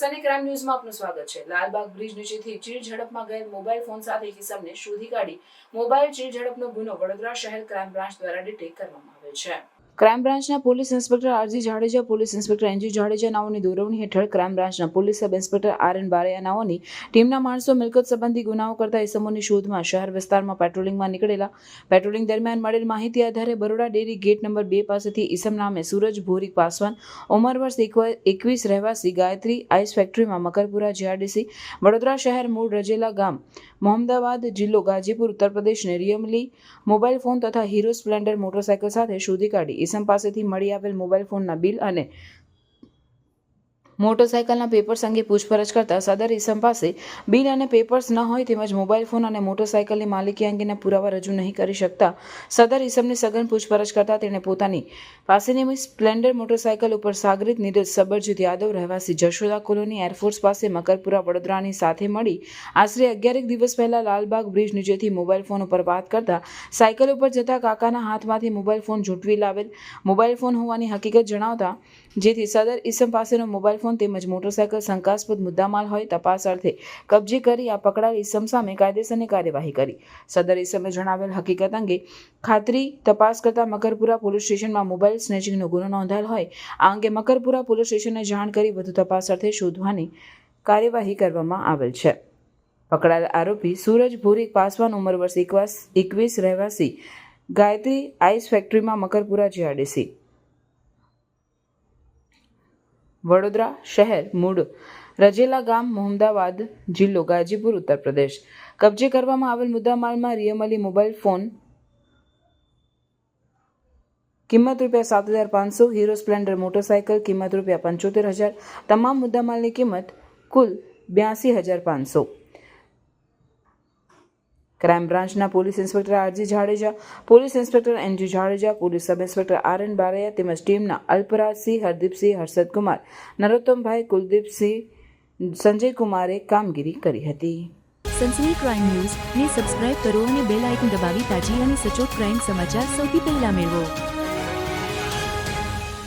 Sunny crime ન્યૂઝમાં આપનું સ્વાગત છે. લાલબાગ બ્રિજ નીચેથી ચીર ઝડપમાં ગયેલ મોબાઈલ ફોન સાથે કિસમને શોધી કાઢી. મોબાઈલ ચીર ઝડપનો ગુનો વડોદરા શહેર ક્રાઇમ બ્રાન્ચ દ્વારા ડિટેક કરવામાં આવ્યો છે. ક્રાઇમ બ્રાન્ચના police inspector RG Jadeja, police inspector NG Jadeja નાઓની દોરવણી હેઠળ ક્રાઇમ બ્રાન્ચના police sub inspector R N Baraiya નાઓની ટીમના માણસો મિલકત સંબંધી ગુનાઓ કરતા ઇસમોની શોધમાં શહેર વિસ્તારમાં પેટ્રોલિંગમાં નીકળેલા. પેટ્રોલિંગ દરમિયાન મળેલ માહિતી આધારે બરોડા ડેરી ગેટ નંબર બે પાસેથી ઇસમ નામે સુરજ ભોરી પાસવાન, ઉંમર વર્ષ એકવીસ રહેવાસી ગાયત્રી, આઈસ ફેક્ટરીમાં મકરપુરા જીઆરડીસી, વડોદરા શહેર મૂળ રજેલા ગામ મોહમ્મદાબાદ જિલ્લો ગાજીપુર, ઉત્તર પ્રદેશને રિયમલી મોબાઈલ ફોન તથા હીરો સ્પ્લેન્ડર મોટરસાયકલ સાથે શોધી કાઢી. ઇસમ પાસેથી મળી આવેલ મોબાઈલ ફોનના બિલ અને મોટરસાયકલના પેપર્સ અંગે પૂછપરછ કરતા સદર ઇસમ પાસે બિલ અને પેપર્સ ન હોય તેમજ મોબાઈલ ફોન અને મોટરસાયકલની માલિકી અંગેના પુરાવા રજૂ નહીં કરી શકતા સદર ઇસમની સઘન પૂછપરછ કરતા તેણે પોતાની પાસેની સ્પ્લેન્ડર મોટરસાયકલ ઉપર સાગરિત નીરજ સબરજીત યાદવ રહેવાસી જશોદા કોલોની એરફોર્સ પાસે મકરપુરા વડોદરાની સાથે મળી આશરે અગિયારેક દિવસ પહેલા લાલબાગ બ્રિજ નીચેથી મોબાઈલ ફોન ઉપર વાત કરતા સાયકલ ઉપર જતા કાકાના હાથમાંથી મોબાઈલ ફોન ઝૂંટવી લાવેલ મોબાઈલ ફોન હોવાની હકીકત જણાવતા જેથી સદર ઇસમ પાસેનો મોબાઈલ ફોન તેમજ મોટરસાયકલ શંકાસ્પદ મુદ્દામાલ હોય તપાસ અર્થે કબજે કરી આ પકડાયેલ ઇસમ સામે કાયદેસરની કાર્યવાહી કરી. સદર ઇસમે જણાવેલ હકીકત અંગે ખાતરી તપાસ કરતા મકરપુરા પોલીસ સ્ટેશનમાં મોબાઈલ સ્નેચિંગનો ગુનો નોંધાયેલ હોય, આ અંગે મકરપુરા પોલીસ સ્ટેશનને જાણ કરી વધુ તપાસ અર્થે શોધવાની કાર્યવાહી કરવામાં આવેલ છે. પકડાયેલ આરોપી સૂરજ ભૂરી પાસવાન ઉંમર વર્ષ એકવીસ રહેવાસી ગાયત્રી આઈસ ફેક્ટરીમાં મકરપુરા જીઆરડીસી વડોદરા શહેર મૂળ, રજેલા ગામ મોહમ્મદાબાદ જિલ્લો ગાજીપુર, ઉત્તર પ્રદેશ. કબજે કરવામાં આવેલ મુદ્દામાલમાં રિયમલી મોબાઈલ ફોન. કિંમત રૂપિયા સાત હજાર પાંચસો, હીરો સ્પ્લેન્ડર મોટરસાયકલ, કિંમત રૂપિયા પંચોતેર હજાર. તમામ મુદ્દામાલની કિંમત કુલ બ્યાસી હજાર પાંચસો. ક્રાઇમ બ્રાન્ચના police inspector RG Jadeja, police inspector NG Jadeja, police sub inspector R N Baraiya તેમજ ટીમના અલ્પરાજસિંહ હરદીપસિંહ હર્ષદ કુમાર નરોત્તમભાઈ કુલદીપસિંહ સંજય કુમારે કામગીરી કરી હતી. સનસની ક્રાઇમ ન્યૂઝ ને સબસ્ક્રાઇબ કરો અને બેલ આઇકન દબાવી તાજી અને સચોટ ક્રાઇમ સમાચાર સૌથી પહેલા મેળવો.